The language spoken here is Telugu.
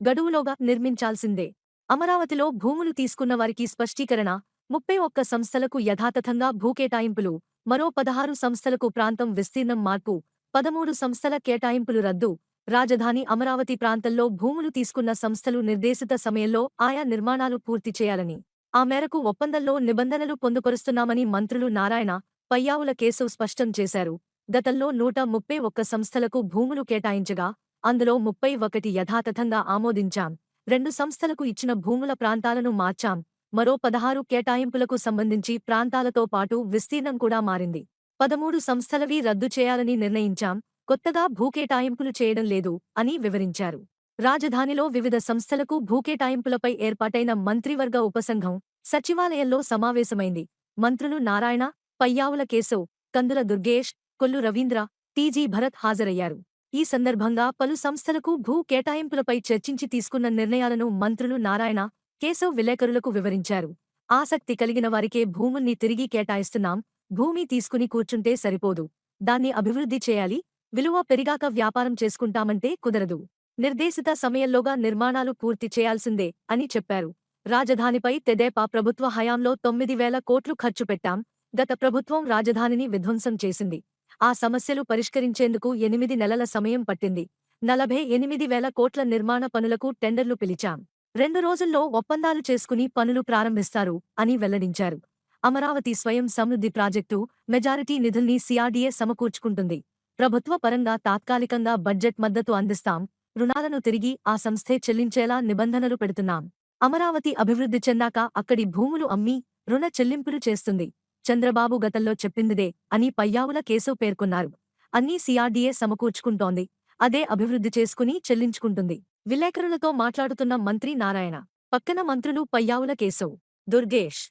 గడువులోగా నిర్మించాల్సిందే. అమరావతిలో భూములు తీసుకున్న వారికి స్పష్టీకరణ ముప్పై ఒక్క సంస్థలకు యథాతథంగా భూకేటాయింపులు మరో పదహారు సంస్థలకు ప్రాంతం విస్తీర్ణం మార్పు పదమూడు సంస్థల కేటాయింపులు రద్దు రాజధాని అమరావతి ప్రాంతంలో భూములు తీసుకున్న సంస్థలు నిర్దేశిత సమయంలో ఆయా నిర్మాణాలు పూర్తి చేయాలని ఆ మేరకు ఒప్పందంలో నిబంధనలు పొందుపరుస్తున్నామని మంత్రులు నారాయణ పయ్యావుల కేశవ్ స్పష్టం చేశారు. గతంలో నూట ముప్పై ఒక్క సంస్థలకు భూములు కేటాయించగా అందులో ముప్పై ఒకటి యథాతథంగా ఆమోదించాం. రెండు సంస్థలకు ఇచ్చిన భూముల ప్రాంతాలను మార్చాం. మరో పదహారు కేటాయింపులకు సంబంధించి ప్రాంతాలతో పాటు విస్తీర్ణం కూడా మారింది. పదమూడు సంస్థలవి రద్దు చేయాలని నిర్ణయించాం. కొత్తగా భూకేటాయింపులు చేయడం లేదు అని వివరించారు. రాజధానిలో వివిధ సంస్థలకు భూకేటాయింపులపై ఏర్పాటైన మంత్రివర్గ ఉపసంఘం సచివాలయంలో సమావేశమైంది. మంత్రులు నారాయణ పయ్యావుల కేశవ్ కందుల దుర్గేష్ కొల్లు రవీంద్ర టీజీ భరత్ హాజరయ్యారు. ఈ సందర్భంగా పలు సంస్థలకు భూ కేటాయింపులపై చర్చించి తీసుకున్న నిర్ణయాలను మంత్రులు నారాయణ కేశవ్ విలేకరులకు వివరించారు. ఆసక్తి కలిగిన వారికే భూముల్ని తిరిగి కేటాయిస్తున్నాం భూమి తీసుకుని కూర్చుంటే సరిపోదు. దాన్ని అభివృద్ధి చేయాలి విలువ పెరిగాక వ్యాపారం చేసుకుంటామంటే కుదరదు. నిర్దేశిత సమయంలోగా నిర్మాణాలు పూర్తి చేయాల్సిందే అని చెప్పారు. రాజధానిపై తెదేపా ప్రభుత్వ హయాంలో తొమ్మిది వేల కోట్లు ఖర్చు పెట్టాం గత ప్రభుత్వం రాజధానిని విధ్వంసం చేసింది. ఆ సమస్యలు పరిష్కరించేందుకు ఎనిమిది నెలల సమయం పట్టింది. నలభై ఎనిమిది వేల కోట్ల నిర్మాణ పనులకు టెండర్లు పిలిచాం. రెండు రోజుల్లో ఒప్పందాలు చేసుకుని పనులు ప్రారంభిస్తారు అని వెల్లడించారు. అమరావతి స్వయం సమృద్ధి ప్రాజెక్టు మెజారిటీ నిధుల్ని సిఆర్డీఏ సమకూర్చుకుంటుంది. ప్రభుత్వ పరంగా తాత్కాలికంగా బడ్జెట్ మద్దతు అందిస్తాం. రుణాలను తిరిగి ఆ సంస్థే చెల్లించేలా నిబంధనలు పెడుతున్నాం. అమరావతి అభివృద్ధి చెందాక అక్కడి భూములు అమ్మి రుణ చెల్లింపులు చేస్తుంది. చంద్రబాబు గతంలో చెప్పిందిదే అని పయ్యావుల కేశవ్ పేర్కొన్నారు. అన్నీ సిఆర్డీఏ సమకూర్చుకుంటోంది. అదే అభివృద్ధి చేసుకుని చెల్లించుకుంటుంది. విలేకరులతో మాట్లాడుతున్న మంత్రి నారాయణ పక్కన మంత్రులు పయ్యావుల కేశవ్ దుర్గేష్